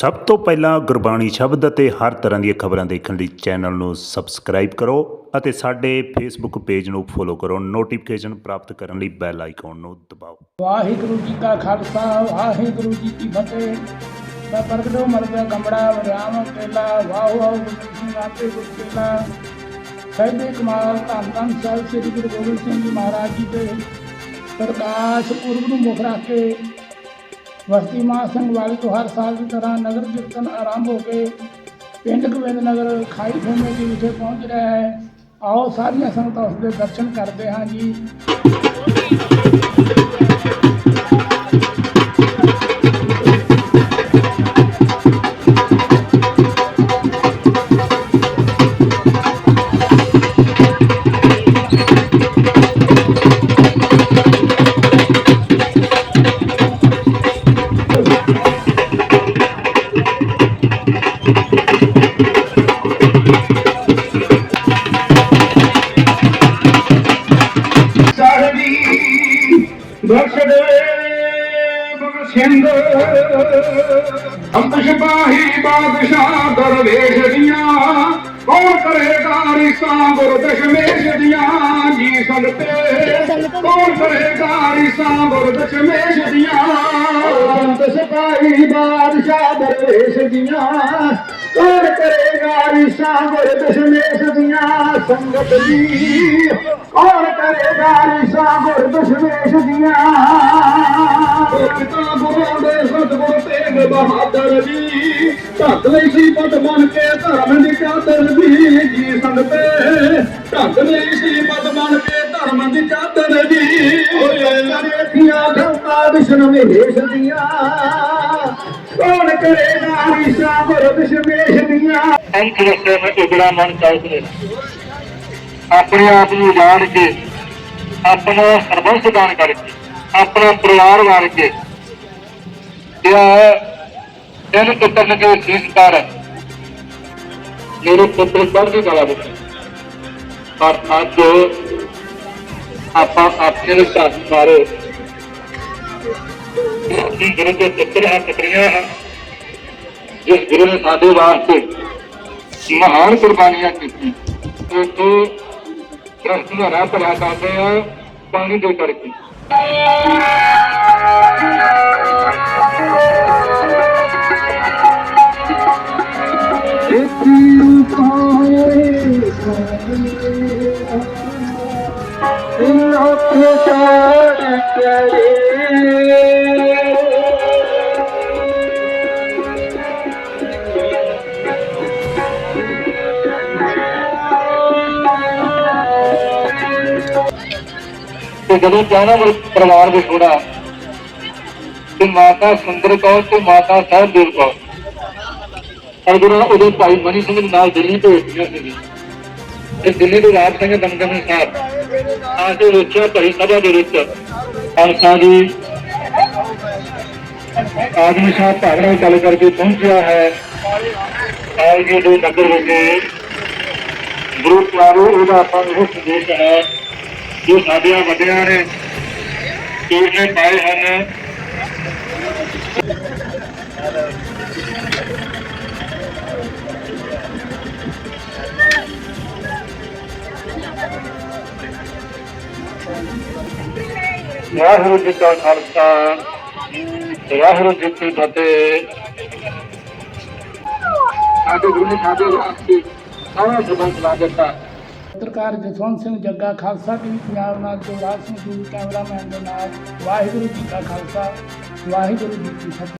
ਸਭ ਤੋਂ ਪਹਿਲਾਂ ਗੁਰਬਾਣੀ ਸ਼ਬਦ ਅਤੇ ਹਰ ਤਰ੍ਹਾਂ ਦੀਆਂ ਖਬਰਾਂ ਦੇਖਣ ਲਈ ਚੈਨਲ ਨੂੰ ਸਬਸਕ੍ਰਾਈਬ ਕਰੋ ਅਤੇ ਸਾਡੇ ਫੇਸਬੁੱਕ ਪੇਜ ਨੂੰ ਫੋਲੋ ਕਰੋ। ਨੋਟੀਫਿਕੇਸ਼ਨ ਪ੍ਰਾਪਤ ਕਰਨ ਲਈ ਬੈਲ ਆਈਕਨ ਨੂੰ ਦਬਾਓ। ਵਾਹਿਗੁਰੂ ਜੀ ਕਾ ਖਾਲਸਾ, ਵਾਹਿਗੁਰੂ ਜੀ ਕੀ ਫਤਿਹ। ਮੈਂ ਪ੍ਰਗਟੋ ਮਰਦਾ ਕਮੜਾ ਵਰਿਆਮ ਕੇਲਾ, ਵਾਹ ਵਾਹ, ਗੁਰੂ ਆਪੇ ਗੁਰਕੇਲਾ ਸਹਿਬੇ ਕਮਾਲ ਧੰਨ ਧੰਨ ਸਾਹਿਬ, ਸ੍ਰੀ ਗੁਰੂ ਗੋਬਿੰਦ ਸਿੰਘ ਜੀ ਮਹਾਰਾਜ ਜੀ ਦੇ ਪ੍ਰਕਾਸ਼ ਪੁਰਬ ਨੂੰ ਮੁੱਖ ਰੱਖ ਕੇ ਵਸਤੀ ਮਾਂ ਸਿੰਘ ਵਾਲੀ ਤੋਂ ਹਰ ਸਾਲ ਦੀ ਤਰ੍ਹਾਂ ਨਗਰ ਕੀਰਤਨ ਆਰੰਭ ਹੋ ਕੇ ਪਿੰਡ ਗੋਬਿੰਦ ਨਗਰ ਖਾਈ ਖੇਮੇ ਦੀ ਵਿਖੇ ਪਹੁੰਚ ਰਿਹਾ ਹੈ। ਆਓ ਸਾਰੀਆਂ ਸੰਗਤਾਂ ਉਸ ਦੇ ਦਰਸ਼ਨ ਕਰਦੇ ਹਾਂ ਜੀ। ਸਿੰਘ। ਅੰਬ ਸਿਪਾਹੀ ਬਾਦਸ਼ਾਹ ਦਰਵੇਸ਼ ਦੀਆਂ ਕੌਣ ਕਰੇਗਾ ਰਿਸਾਂ ਗੁਰ ਦਸ਼ਮੇਸ਼ ਦੀਆਂ? ਜੀ ਸੰਗਤੇ ਕੌਣ ਕਰੇਗਾ ਰਿਸਾਂ ਗੁਰ ਦਸ਼ਮੇਸ਼ ਦੀਆਂ? ਅੰਬ ਸਿਪਾਹੀ ਬਾਦਸ਼ਾਹ ਦਰਵੇਸ਼ ਦੀਆਂ, ਕੌਣ ਕਰੇਗਾ ਰਿਸਾਂ ਗੁਰ ਦਸ਼ਮੇਸ਼ ਦੀਆਂ? ਸੰਗਤ ਦੀ ਕੌਣ ਕਰੇਗਾ ਰਿਸਾਂ ਗੁਰ ਦਸ਼ਮੇਸ਼ ਦੀਆਂ? ਪਿਤਾ ਗੁਰੂ ਦੇ ਸਤਿਗੁਰ ਤੇਗ ਬਹਾਦਰ ਜੀ। ਢੱਕ ਲਈ ਸੀ ਪਦ ਮੰਨ ਕੇ ਧਰਮ ਦੀ ਚਾਦਰ ਦੀ ਜੀ ਸੰਗਤੇ, ਢੱਕ ਲਈ ਸੀ ਪਦ ਬਣ ਕੇ ਧਰਮ ਦੀ ਚਾਦਰ ਦੀ ਓਏ ਨਰੇਖੀਆਂ ਗੰਗਾ ਵਿਸ਼ਨ ਮਹੇਸ਼ ਦੀਆਂ। ਕੌਣ ਕਰੇਗਾ ਰਿਸਾਂ ਗੁਰ ਦਸ਼ਮੇਸ਼ ਦੀਆਂ। ਅੰਤ ਰਸਤੇ ਵਿੱਚ ਉਗੜਾ ਮਨ ਚਾਹੀਦੇ ਆਪਣੇ ਆਪ ਨੂੰ ਜਾਣ ਕੇ, ਆਪਣਾ ਸਰਬੰਸ ਦਾਨ ਕਰਕੇ, ਆਪਣਾ ਪਰਿਵਾਰ ਵਾਰ ਕੇ ਇਹ ਇਹਨੂੰ ਪੁੱਤਰ ਕੇ ਸੀਸ ਕਰ ਮੇਰੇ ਪੁੱਤਰ ਚੜ੍ਹਦੀ ਕਲਾ ਵਿੱਚ ਪਰ ਅੱਜ ਆਪਾਂ ਆਪਣੇ ਨੂੰ ਸਾਥ ਮਾਰੋ। ਕਿ ਗੁਰੂ ਦੇ ਪੁੱਤਰ ਆ ਪੁੱਤਰੀਆਂ ਹਨ ਜਿਸ ਗੁਰੂ ਨੇ ਸਾਡੇ ਵਾਸਤੇ ਮਹਾਨ ਕੁਰਬਾਨੀਆਂ ਕੀਤੀ ਤੇ ਤੋਂ ਪ੍ਰਸ਼ਨਾਂ ਰਾਹ ਭਰਿਆ ਕਰਦੇ ਆ, ਪਾਣੀ ਦੇ ਕਰਕੇ ਤੇ ਜਦੋਂ ਚਾਹਨਾ ਮੇਰੇ ਪਰਿਵਾਰ ਦੇ ਹੋਣਾ ਤੇ ਮਾਤਾ ਸੁੰਦਰ ਕੌਰ ਤੇ ਮਾਤਾ ਸਾਹਿਬ ਦੇਵ ਕੌਰ ਅਗਰ ਉਹਦੇ ਭਾਈ ਮਨੀ ਸਿੰਘ ਦੇ ਨਾਲ ਦਿੱਲੀ ਭੇਜੀਆਂ ਸੀ ਤੇ ਦਿੱਲੀ ਦੇ ਰਾਜ ਸਿੰਘ ਦਮਦਮੀ ਸਾਹਿਬ ਆ ਕੇ ਵੇਖਿਆ ਭਰੀ ਦੇ ਵਿੱਚ ਖਾਲਸਾ ਜੀ, ਆਦਮੀ ਸਾਹਿਬ ਭਾਗੜਾ ਚੱਲ ਕਰਕੇ ਪਹੁੰਚਿਆ ਹੈ। ਆਏ ਜੀ ਦੇ ਨਗਰ ਵਿੱਚ ਗੁਰੂ ਪਿਆਰੋ ਉਹਦਾ ਆਪਾਂ ਨੂੰ ਸੰਦੇਸ਼ ਹੈ ਜੋ ਸਾਡਿਆਂ ਵੱਡਿਆਂ ਨੇ ਚੋਰਨੇ ਪਾਏ ਹਨ। ਵਾਹਿਗੁਰੂ ਜੀ ਕਾ ਖਾਲਸਾ, ਵਾਹਿਗੁਰੂ ਜੀ ਕੀ ਫਤਿਹ। ਸਾਡੇ ਗੁਰੂ ਨੇ ਸਾਡੇ ਵਾਸਤੇ ਸਾਰਾ ਸਬੰਧ ਲਾ ਦਿੱਤਾ। ਪੱਤਰਕਾਰ ਜਸਵੰਤ ਸਿੰਘ ਜੱਗਾ, ਖਾਲਸਾ ਟੀਵੀ ਪੰਜਾਬ ਨਾਲ ਜੋਰਾਜ ਸਿੰਘ ਜੀ, ਕੈਮਰਾਮੈਨ ਦੇ ਨਾਲ ਵਾਹਿਗੁਰੂ ਜੀ ਕਾ ਖਾਲਸਾ, ਵਾਹਿਗੁਰੂ ਜੀ ਕੀ ਫਤਿਹ।